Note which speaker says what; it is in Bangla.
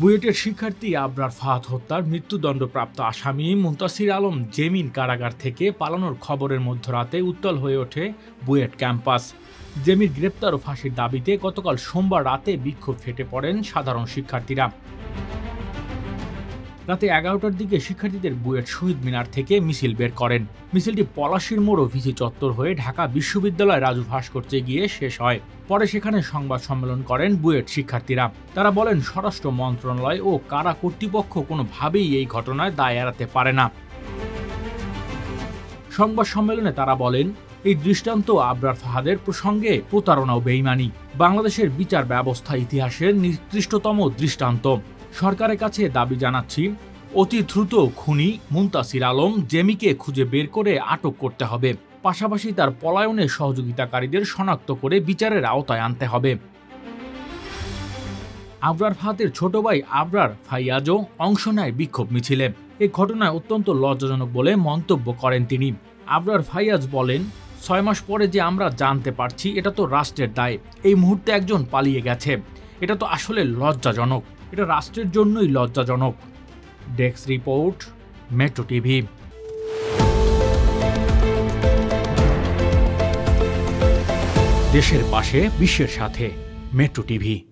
Speaker 1: বুয়েটের শিক্ষার্থী আবরার ফাহাদ হত্যার মৃত্যুদণ্ডপ্রাপ্ত আসামি মুন্তাসির আলম জেমিন কারাগার থেকে পালানোর খবরের মধ্যরাতে উত্তল হয়ে ওঠে বুয়েট ক্যাম্পাস। জেমির গ্রেপ্তার ও ফাঁসির দাবিতে গতকাল সোমবার রাতে বিক্ষোভ ফেটে পড়েন সাধারণ শিক্ষার্থীরা। রাতে এগারোটার দিকে শিক্ষার্থীদের বুয়েট শহীদ মিনার থেকে মিছিল বের করেন। মিছিলটি পলাশির মোড় ও ভিসি চত্বর হয়ে ঢাকা বিশ্ববিদ্যালয় রাজু ভাস্কর্যে গিয়ে শেষ হয়। পরে সেখানে সংবাদ সম্মেলন করেন বুয়েট শিক্ষার্থীরা। তারা বলেন, স্বরাষ্ট্র মন্ত্রণালয় ও কারা কর্তৃপক্ষ কোনোভাবেই এই ঘটনায় দায় এড়াতে পারে না। সংবাদ সম্মেলনে তারা বলেন, এই দৃষ্টান্ত আবরার ফাহাদের প্রসঙ্গে প্রতারণা ও বেইমানি। বাংলাদেশের বিচার ব্যবস্থা ইতিহাসের নিকৃষ্টতম দৃষ্টান্ত। সরকারের কাছে দাবি জানাচ্ছি, অতি দ্রুত খুনি মুন্তাসির আলম জেমিকে খুঁজে বের করে আটক করতে হবে। পাশাপাশি তার পলায়নে সহযোগিতাকারীদের শনাক্ত করে বিচারের আওতায় আনতে হবে। আবরার ফাতের ছোট ভাই আবরার ফাইয়াজও অংশ নেয় বিক্ষোভ মিছিলে। এ ঘটনায় অত্যন্ত লজ্জাজনক বলে মন্তব্য করেন তিনি। আবরার ফাইয়াজ বলেন, ছয় মাস পরে যে আমরা জানতে পারছি, এটা তো রাষ্ট্রের দায়। এই মুহূর্তে একজন পালিয়ে গেছে। এটা তো আসলে লজ্জাজনক। এটা রাষ্ট্রের জন্যই লজ্জাজনক। ডেক্স রিপোর্ট মেট্রো টিভি দেশের পাশে, বিশ্বের সাথে মেট্রো টিভি